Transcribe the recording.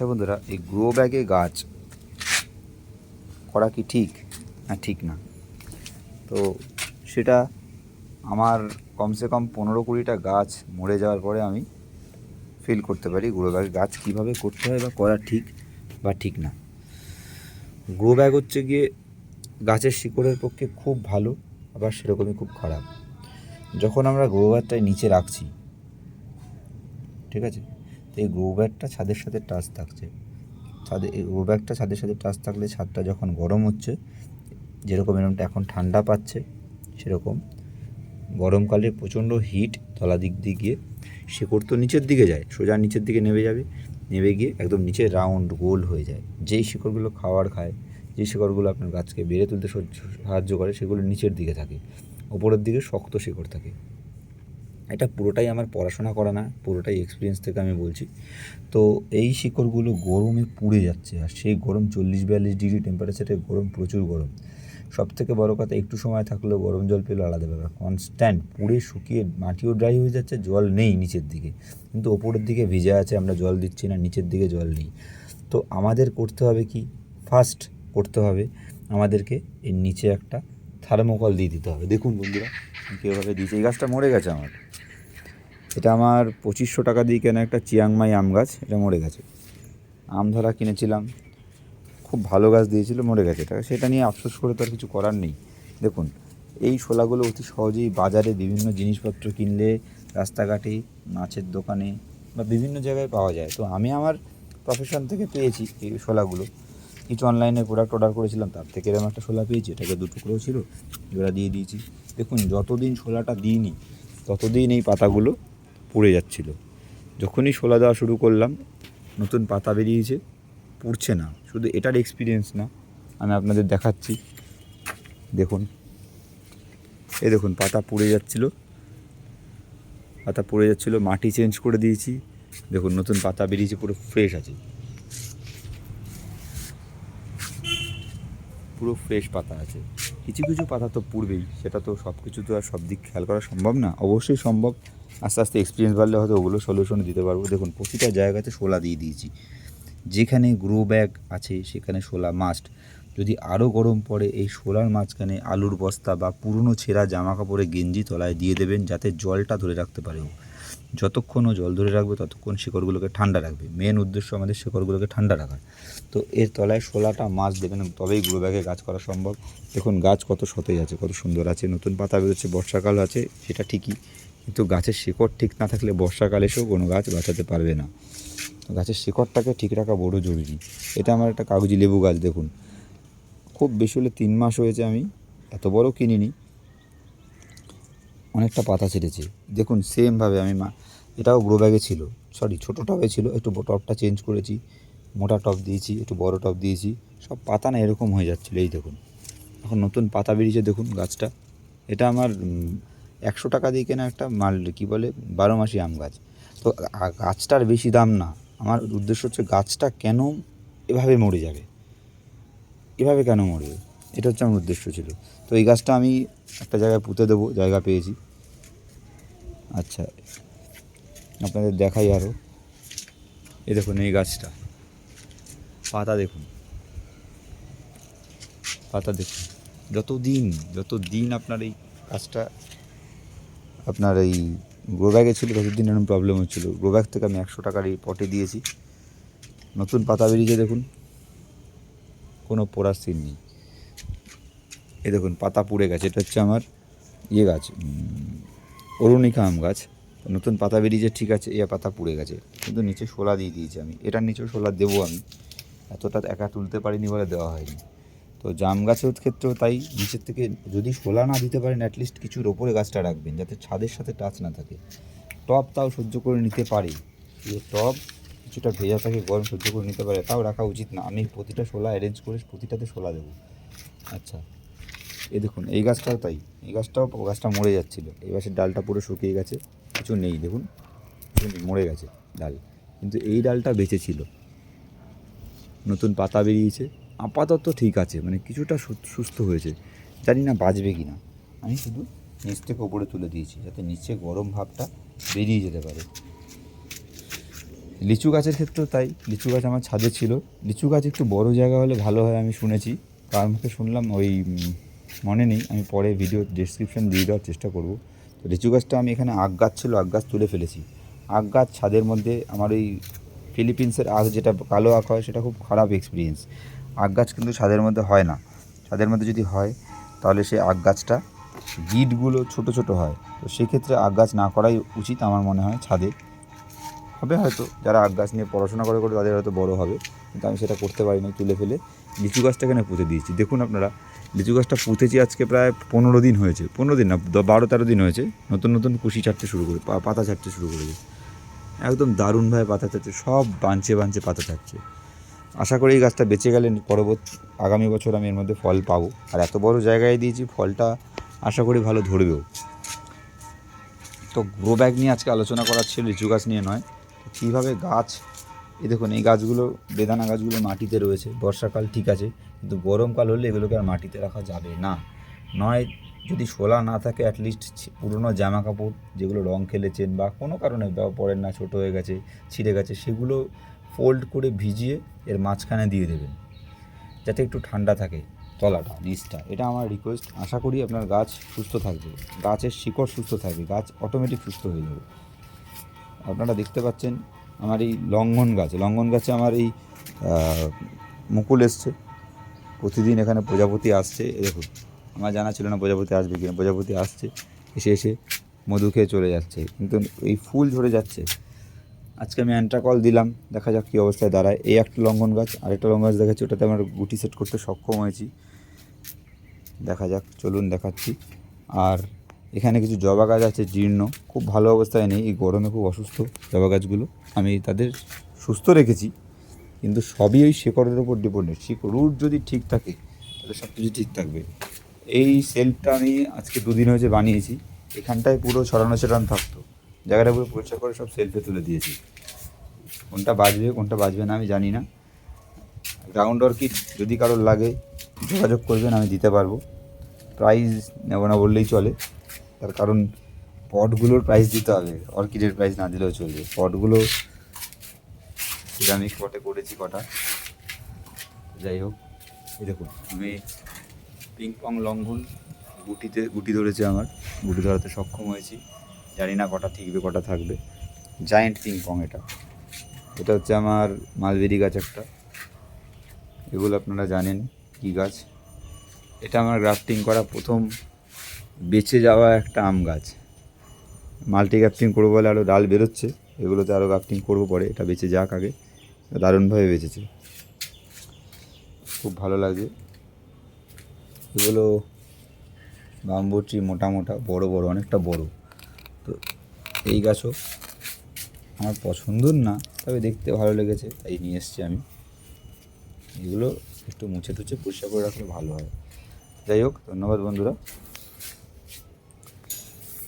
আচ্ছা বন্ধুরা, এই গ্রো ব্যাগে গাছ করা কি ঠিক? না ঠিক না। তো সেটা আমার কমসে কম পনেরো কুড়িটা গাছ মরে যাওয়ার পরে আমি ফিল করতে পারি। গ্রো ব্যাগে গাছ কীভাবে করতে হয় বা করা ঠিক বা ঠিক না। গ্রো ব্যাগ হচ্ছে গিয়ে গাছের শিকড়ের পক্ষে খুব ভালো, আবার সেরকমই খুব খারাপ। যখন আমরা গ্রো ব্যাগটাই নিচে রাখছি, ঠিক আছে? তো এই গ্রো ব্যাগটা ছাদের সাথে টাচ থাকছে। ছাদে, এই গ্রো ব্যাগটা ছাদের সাথে টাচ থাকলে ছাদটা যখন গরম হচ্ছে, যেরকম এরকমটা এখন ঠান্ডা পাচ্ছে, সেরকম গরমকালে প্রচণ্ড হিট তলা দিক দিয়ে গিয়ে শিকড় তো নিচের দিকে যায়, সোজা নিচের দিকে নেমে যাবে, নেমে গিয়ে একদম নিচে রাউন্ড গোল হয়ে যায়। যেই শিকড়গুলো খাবার খায় যে শিকড়গুলো আপনার গাছকে বেড়ে তুলতে সহ্য- সাহায্য করে, সেগুলো নিচের দিকে থাকে। ওপরের দিকে শক্ত শিকড় থাকে। এটা পুরোটাই আমার পড়াশোনা করা না, পুরোটাই এক্সপিরিয়েন্স থেকে আমি বলছি। তো এই শিকড়গুলো গরমে পুড়ে যাচ্ছে, আর সেই গরম চল্লিশ বিয়াল্লিশ ডিগ্রি টেম্পারেচারে গরম, প্রচুর গরম। সব থেকে বড়ো কথা, একটু সময় থাকলেও গরম জল পেলেও আলাদা ব্যাপার। কনস্ট্যান্ট পুড়ে শুকিয়ে মাটিও ড্রাই হয়ে যাচ্ছে, জল নেই নিচের দিকে। কিন্তু ওপরের দিকে ভিজে আছে, আমরা জল দিচ্ছি না, নিচের দিকে জল নেই। তো আমাদের করতে হবে কি? ফার্স্ট করতে হবে আমাদেরকে এর নিচে একটা থার্মোকল দিয়ে দিতে হবে। দেখুন বন্ধুরা কীভাবে দিয়েছি। এই গাছটা মরে গেছে আমার। এটা আমার পঁচিশশো টাকা দিয়ে কেনা একটা চিয়াংমাই আম গাছ, এটা মরে গেছে। আম ধরা কিনেছিলাম, খুব ভালো গাছ দিয়েছিল, মরে গেছে। এটা সেটা নিয়ে আফসোস করে তো আর কিছু করার নেই। দেখুন, এই শোলাগুলো অতি সহজেই বাজারে বিভিন্ন জিনিসপত্র কিনলে, রাস্তাঘাটে, মাছের দোকানে বা বিভিন্ন জায়গায় পাওয়া যায়। তো আমি আমার প্রফেশন থেকে পেয়েছি এই শোলাগুলো। কিছু অনলাইনে প্রোডাক্ট অর্ডার করেছিলাম, তার থেকে এরকম একটা শোলা পেয়েছি, এটাকে দু টুকরো ছিল জোড়া দিয়ে দিয়েছি। দেখুন, যতদিন শোলাটা দিইনি, ততদিন এই পাতাগুলো পড়ে যাচ্ছিল। যখনই শোলা দেওয়া শুরু করলাম, নতুন পাতা বেরিয়েছে, পুড়ছে না, শুধু এটার এক্সপিরিয়েন্স না, আমি আপনাদের দেখাচ্ছি। দেখুন, এই দেখুন, পাতা পুড়ে যাচ্ছিল। পাতা পড়ে যাচ্ছিল, মাটি চেঞ্জ করে দিয়েছি। দেখুন, নতুন পাতা বেরিয়েছে, পুরো ফ্রেশ আছে। পুরো ফ্রেশ পাতা আছে। কিছু কিছু পাতা তো পুড়বেই সেটা তো সব কিছু তো আর সব দিক খেয়াল করা সম্ভব না। অবশ্যই সম্ভব। আস্তে আস্তে এক্সপিরিয়েন্স বাড়লে হয়তো ওগুলো সলিউশন দিতে পারব। দেখুন, প্রতিটা জায়গাতে শোলা দিয়ে দিয়েছি। যেখানে গ্রো ব্যাগ আছে, সেখানে শোলা মাস্ট যদি আরও গরম পড়ে, এই শোলার মাঝখানে আলুর বস্তা বা পুরনো ছেঁড়া জামা কাপড়ে গেঞ্জি তলায় দিয়ে দেবেন, যাতে জলটা ধরে রাখতে পারে ও। যতক্ষণ ও জল ধরে রাখবে, ততক্ষণ শিকড়গুলোকে ঠান্ডা রাখবে। মেন উদ্দেশ্য আমাদের শিকড়গুলোকে ঠান্ডা রাখা তো এর তলায় শোলাটা মাছ দেবেন তবেই গ্রো ব্যাগে গাছ করা সম্ভব। দেখুন, গাছ কত সতেজ আছে, কত সুন্দর আছে। নতুন পাতা বেরোচ্ছে, বর্ষাকাল আছে, সেটা ঠিকই। কিন্তু গাছের শিকড় ঠিক না থাকলে বর্ষাকাল এসেও কোনো গাছ বাঁচাতে পারবে না। গাছের শিকড়টাকে ঠিক রাখা বড় জরুরি। এটা আমার একটা কাগজি লেবু গাছ, দেখুন। খুব বেশি হলে তিন মাস হয়েছে আমি, এত বড় কিনিনি। অনেকটা পাতা ছেড়েছে। দেখুন সেমভাবে আমি মা, এটাও গ্রো ব্যাগে ছিল। সরি ছোটো টবে ছিল, একটু টবটা চেঞ্জ করেছি, মোটা টব দিয়েছি, একটু বড় টব দিয়েছি, সব পাতা না এরকম হয়ে যাচ্ছিল, এই দেখুন। এখন নতুন পাতা বেরিয়েছে, দেখুন গাছটা। এটা আমার একশো টাকা দিয়ে কেনা একটা মাল, কী বলে, বারো মাসি আম গাছ। তো গাছটার বেশি দাম না। আমার উদ্দেশ্য হচ্ছে গাছটা কেন এভাবে মরে যাবে? এভাবে কেন মরবে? এটা হচ্ছে আমার উদ্দেশ্য ছিল। তো এই গাছটা আমি একটা জায়গায় পুঁতে দেবো, জায়গা পেয়েছি। আচ্ছা আপনাদের দেখাই আরও এই দেখুন, এই গাছটা। পাতা দেখুন। পাতা দেখুন। যত দিন যত দিন আপনার এই গাছটা, আপনার এই গ্রো ব্যাগে ছিল, ততদিন এরকম প্রবলেম হচ্ছিল। গ্রো ব্যাগ থেকে আমি একশো টাকার এই পটে দিয়েছি। নতুন পাতা বেরিয়েছে, দেখুন। কোনো পোড়ার সিন নেই। এই দেখুন, পাতা পুড়ে গেছে, এটা হচ্ছে আমার ইয়ে গাছ অরুণিকা আম গাছ। নতুন পাতা বেরিয়েছে, ঠিক আছে এ পাতা পুড়ে গেছে। কিন্তু নিচে শোলা দিয়ে দিয়েছি আমি। এটার নিচেও শোলা দেবো আমি। এতটা একা তুলতে পারিনি বলে দেওয়া হয়নি। তো জাম গাছের ক্ষেত্রেও তাই, নিচের থেকে যদি শোলা না দিতে পারেন অ্যাটলিস্ট কিছুর ওপরে গাছটা রাখবেন, যাতে ছাদের সাথে টাচ না থাকে। টব তাও সহ্য করে নিতে পারি। কিন্তু টব কিছুটা ভেজা থাকে, গরম সহ্য করে নিতে পারে, তাও রাখা উচিত না। আমি প্রতিটা শোলা অ্যারেঞ্জ করে, প্রতিটাতে শোলা দেবো। আচ্ছা। এই দেখুন, এই গাছটাও তাই। এই গাছটাও গাছটা মরে যাচ্ছিল। এই গাছের ডালটা পুরো শুকিয়ে গেছে। কিছু নেই, দেখুন। মরে গেছে ডাল। কিন্তু এই ডালটা বেঁচে ছিল। নতুন পাতা বেরিয়েছে। আপাতত ঠিক আছে মানে কিছুটা সুস্থ হয়েছে। জানি না বাঁচবে কি না আমি শুধু নিচ থেকে ওপরে তুলে দিয়েছি, যাতে নিচে গরম ভাবটা বেরিয়ে যেতে পারে। লিচু গাছের ক্ষেত্রেও তাই। লিচু গাছ আমার ছাদে ছিল। লিচু গাছ একটু বড় জায়গা হলে ভালো হয়, আমি শুনেছি। কার মুখে শুনলাম, ওই মনে নেই, আমি পরে ভিডিও ডিসক্রিপশন দিয়ে দেওয়ার চেষ্টা করব। তো লিচু গাছটা আমি এখানে আগ গাছ ছিল আগ গাছ তুলে ফেলেছি। আগ গাছ ছাদের মধ্যে আমার ওই ফিলিপিন্সের আখ যেটা কালো আখ হয়, সেটা খুব খারাপ এক্সপিরিয়েন্স আখ গাছ কিন্তু ছাদের মধ্যে হয় না। ছাদের মধ্যে যদি হয়, তাহলে সে আখ গাছটা গিটগুলো ছোট ছোট হয়। তো সেক্ষেত্রে আখ গাছ না করাই উচিত আমার মনে হয় ছাদে। হবে হয়তো। যারা আখ গাছ নিয়ে পড়াশোনা করে করে তাদের হয়তো বড় হবে। কিন্তু আমি সেটা করতে পারিনি, তুলে ফেলে। লিচু গাছটা এখানে পুঁতে দিয়েছি। দেখুন আপনারা, লিচু গাছটা পুঁতেছি আজকে প্রায় পনেরো দিন হয়েছে। পনেরো দিন না বারো তেরো দিন হয়েছে। নতুন নতুন কুশি ছাড়তে শুরু করে পাতা ছাড়তে শুরু করেছে। একদম দারুণভাবে পাতা ছাড়ছে, সব বাঞ্চে বাঞ্চে পাতা ছাড়ছে। আশা করি এই গাছটা বেঁচে গেলে পরবর্তী, আগামী বছর আমি এর মধ্যে ফল পাবো। আর এত বড় জায়গায় দিয়েছি, ফলটা আশা করি ভালো ধরবেও। তো গ্রো ব্যাগ নিয়ে আজকে আলোচনা করার ছিল, লিচু গাছ নিয়ে নয়। কীভাবে গাছ, এ দেখুন, এই গাছগুলো, বেদানা গাছগুলো মাটিতে রয়েছে, বর্ষাকাল ঠিক আছে, কিন্তু গরমকাল হলে এগুলোকে আর মাটিতে রাখা যাবে না। নয়, যদি শোলা না থাকে অ্যাটলিস্ট পুরনো জামা কাপড় যেগুলো রং খেলেছেন বা কোনো কারণে পড়েন না, ছোটো হয়ে গেছে, ছিঁড়ে গেছে, সেগুলো ফোল্ড করে ভিজিয়ে এর মাঝখানে দিয়ে দেবেন, যাতে একটু ঠান্ডা থাকে তলাটা, নিচটা। এটা আমার রিকোয়েস্ট আশা করি আপনার গাছ সুস্থ থাকবে। গাছের শিকড় সুস্থ থাকবে। গাছ অটোমেটিক সুস্থ হয়ে যাবে। আপনারা দেখতে পাচ্ছেন আমার এই লঙ্ঘন গাছ, লঙ্ঘন গাছে আমার এই মুকুল এসছে। প্রতিদিন এখানে প্রজাপতি আসছে দেখুন, আমার জানা ছিল না প্রজাপতি আসবে কিনা, প্রজাপতি আসছে, এসে এসে মধু খেয়ে চলে যাচ্ছে। কিন্তু এই ফুল ঝরে যাচ্ছে। আজকে আমি অ্যান্ট্রাকল দিলাম, দেখা যাক কী অবস্থায় দাঁড়ায়। এই একটা লঙ্ঘন গাছ, আরেকটা লঙ্ঘন গাছ দেখাচ্ছি, ওটাতে আমার গুটি সেট করতে সক্ষম হয়েছি। দেখা যাক, চলুন দেখাচ্ছি। আর এখানে কিছু জবা গাছ আছে জীর্ণ, খুব ভালো অবস্থায় নেই, এই গরমে খুব অসুস্থ জবা গাছগুলো। আমি তাদের সুস্থ রেখেছি, কিন্তু সবই ওই শেকড়ের উপর ডিপেন্ডেন্ট শিকড় রুট যদি ঠিক থাকে, তাহলে সব কিছু ঠিক থাকবে। এই সেলফটা আমি আজকে দুদিন হয়েছে বানিয়েছি, এখানটায় পুরো ছড়ানো ছড়ানো থাকতো। জায়গাটা পুরো পরিষ্কার করে সব সেলফে তুলে দিয়েছি। কোনটা বাজবে কোনটা বাজবে না আমি জানি না। গ্রাউন্ড অর্কিড যদি কারোর লাগে, যোগাযোগ করবেন, আমি দিতে পারব। প্রাইস নেব না বললেই চলে। তার কারণ পটগুলোর প্রাইস দিতে হবে। অর্কিডের প্রাইস না দিলেও চলবে। পটগুলো সিরামিক পটে করেছি কটা। যাই হোক, এই দেখুন, আমি পিং পং লঙ্ঘন গুটিতে, গুটি ধরেছে আমার। গুটি ধরাতে সক্ষম হয়েছি। জানি না কটা ঠিকবে, কটা থাকবে। জায়েন্ট পিং পং এটা। এটা হচ্ছে আমার মালবেরি গাছ একটা। এগুলো আপনারা জানেন কী গাছ। এটা আমার গ্রাফটিং করা প্রথম বেঁচে যাওয়া একটা আম গাছ। মাল্টি গ্রাফটিং করব বলে আরও ডাল বেরোচ্ছে। এগুলোতে আরও গ্রাফটিং করব পরে, এটা বেঁচে যাক আগে। দারুণভাবে বেঁচেছে। খুব ভালো লাগে এগুলো বাম্বুটি মোটা মোটা, বড় বড়, অনেকটা বড়। তো এই গাছও আমার পছন্দর না, তবে দেখতে ভালো লেগেছে, তাই নিয়ে এসেছি আমি। এগুলো একটু মুছে টুছে পরিষ্কার করে রাখলে ভালো হয়। যাই হোক, ধন্যবাদ বন্ধুরা।